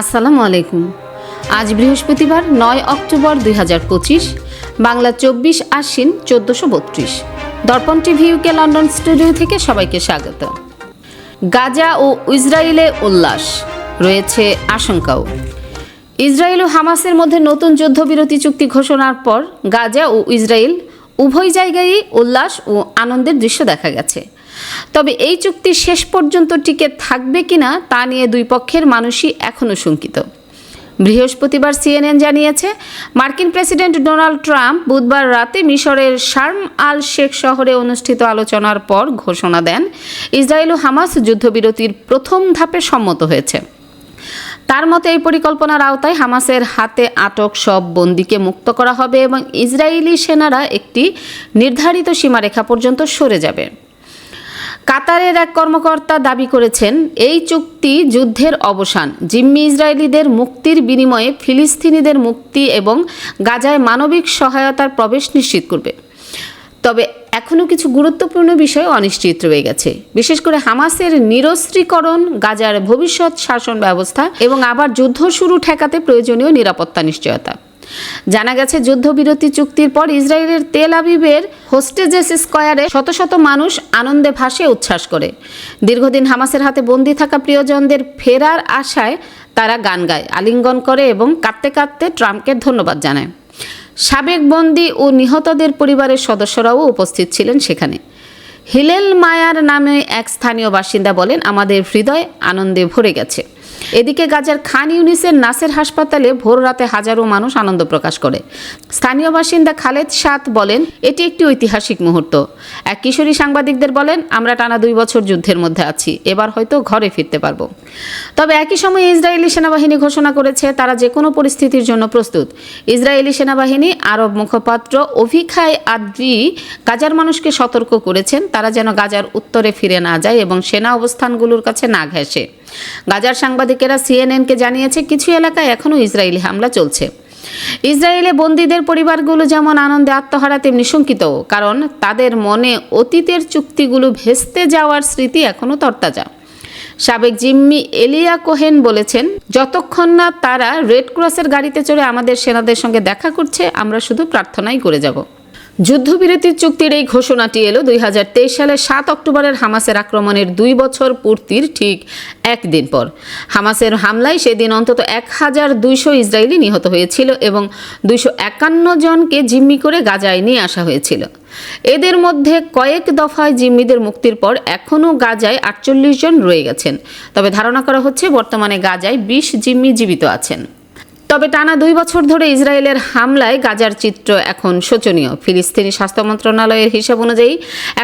আসসালামু আলাইকুম। আজ বৃহস্পতিবার নয় অক্টোবর দুই হাজার পঁচিশ, বাংলা চব্বিশ আশ্বিন চোদ্দোশো বত্রিশ। দর্পণ টিভি ইউকে লন্ডন স্টুডিও থেকে সবাইকে স্বাগত। গাজা ও ইসরায়েলে উল্লাস, রয়েছে আশঙ্কাও। ইসরায়েল ও হামাসের মধ্যে নতুন যুদ্ধবিরতি চুক্তি ঘোষণার পর গাজা ও ইসরায়েল উভয় জায়গায়ই উল্লাস ও আনন্দের দৃশ্য দেখা গেছে। তবে এই চুক্তি শেষ পর্যন্ত টিকে থাকবে কিনা তা নিয়ে দুই পক্ষের মানুষই এখনও শঙ্কিত। বৃহস্পতিবার সিএনএন জানিয়েছে, মার্কিন প্রেসিডেন্ট ডোনাল্ড ট্রাম্প বুধবার রাতে মিশরের শার্ম আল শেখ শহরে অনুষ্ঠিত আলোচনার পর ঘোষণা দেন, ইসরায়েল ও হামাস যুদ্ধবিরতির প্রথম ধাপে সম্মত হয়েছে। তার মতে, এই পরিকল্পনার আওতায় হামাসের হাতে আটক সব বন্দীকে মুক্ত করা হবে এবং ইসরায়েলি সেনারা একটি নির্ধারিত সীমারেখা পর্যন্ত সরে যাবে। কাতারের এক কর্মকর্তা দাবি করেছেন, এই চুক্তি যুদ্ধের অবসান, জিম্মি ইসরায়েলিদের মুক্তির বিনিময়ে ফিলিস্তিনিদের মুক্তি এবং গাজায় মানবিক সহায়তার প্রবেশ নিশ্চিত করবে। তবে এখনও কিছু গুরুত্বপূর্ণ বিষয় অনিশ্চিত রয়ে গেছে। বিশেষ করে হামাসের নিরস্ত্রীকরণ, গাজার ভবিষ্যৎ শাসন ব্যবস্থা এবং আবার যুদ্ধ শুরু ঠেকাতে প্রয়োজনীয় নিরাপত্তা নিশ্চয়তা। জানা গেছে, যুদ্ধবিরতি চুক্তির পর ইসরায়েলের তেল আবিবের হোস্টেজেস স্কয়ারে শত শত মানুষ আনন্দে ভাসে উচ্ছ্বাস করে। দীর্ঘদিন হামাসের হাতে বন্দি থাকা প্রিয়জনদের ফেরার আশায় তারা গান গায়, আলিঙ্গন করে এবং কাঁদতে কাঁদতে ট্রাম্পকে ধন্যবাদ জানায়। সাবেক বন্দি ও নিহতদের পরিবারের সদস্যরাও উপস্থিত ছিলেন সেখানে। হিলেল মায়ার নামে এক স্থানীয় বাসিন্দা বলেন, আমাদের হৃদয় আনন্দে ভরে গেছে। এদিকে গাজার খান ইউনিসের নাসের হাসপাতালে ভোর রাতে হাজারো মানুষ আনন্দ প্রকাশ করে। স্থানীয় বাসিন্দা খালেদ সাত বলেন, এটি একটি ঐতিহাসিক মুহূর্ত। এক কিশোরী সাংবাদিকদের বলেন, আমরা টানা দুই বছর যুদ্ধের মধ্যে আছি, এবার হয়তো ঘরে ফিরতে পারব। তবে একই সময়ে ইসরায়েলি সেনাবাহিনী ঘোষণা করেছে, তারা যে কোনো পরিস্থিতির জন্য প্রস্তুত। ইসরায়েলি সেনাবাহিনী, আরব মুখপাত্র অভিখায় আদ্রি গাজার মানুষকে সতর্ক করেছেন, তারা যেন গাজার উত্তরে ফিরে না যায় এবং সেনা অবস্থানগুলোর কাছে না ঘেঁষে। গাজার সাংবাদিকেরা সিএনএনকে জানিয়েছে, কিছু এলাকায় এখনও ইসরায়েলি হামলা চলছে। ইসরায়েলে বন্দীদের পরিবারগুলো যেমন আনন্দে আত্মহারা, তেমনি শঙ্কিত। কারণ তাদের মনে অতীতের চুক্তিগুলো ভেস্তে যাওয়ার স্মৃতি এখনও তরতাজা। সাবেক জিম্মি এলিয়া কোহেন বলেছেন, যতক্ষণ না তারা রেড ক্রসের গাড়িতে চড়ে আমাদের সেনাদের সঙ্গে দেখা করছে, আমরা শুধু প্রার্থনাই করে যাব। যুদ্ধবিরতির চুক্তির এই ঘোষণাটি এলো দুই সালের সাত অক্টোবরের হামাসের আক্রমণের দুই বছর পূর্তির ঠিক একদিন পর। হামাসের হামলায় সেদিন অন্তত এক হাজার দুইশো ইসরায়েলি নিহত হয়েছিল এবং দুইশো একান্ন জনকে জিম্মি করে গাজায় নিয়ে আসা হয়েছিল। এদের মধ্যে কয়েক দফায় জিম্মিদের মুক্তির পর এখনও গাজায় আটচল্লিশ জন রয়ে গেছেন। তবে ধারণা করা হচ্ছে বর্তমানে গাজায় বিশ জিম্মি জীবিত আছেন। তবে টানা দুই বছর ধরে ইসরায়েলের হামলায় গাজার চিত্র এখন শোচনীয়। ফিলিস্তিনি স্বাস্থ্য মন্ত্রণালয়ের হিসাব অনুযায়ী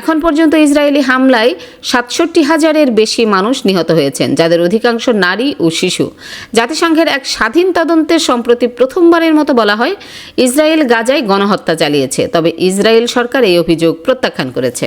এখন পর্যন্ত ইসরায়েলি হামলায় সাতষট্টি হাজারের বেশি মানুষ নিহত হয়েছেন, যাদের অধিকাংশ নারী ও শিশু। জাতিসংঘের এক স্বাধীন তদন্তের সম্প্রতি প্রথমবারের মতো বলা হয়, ইসরায়েল গাজায় গণহত্যা চালিয়েছে। তবে ইসরায়েল সরকার এই অভিযোগ প্রত্যাখ্যান করেছে।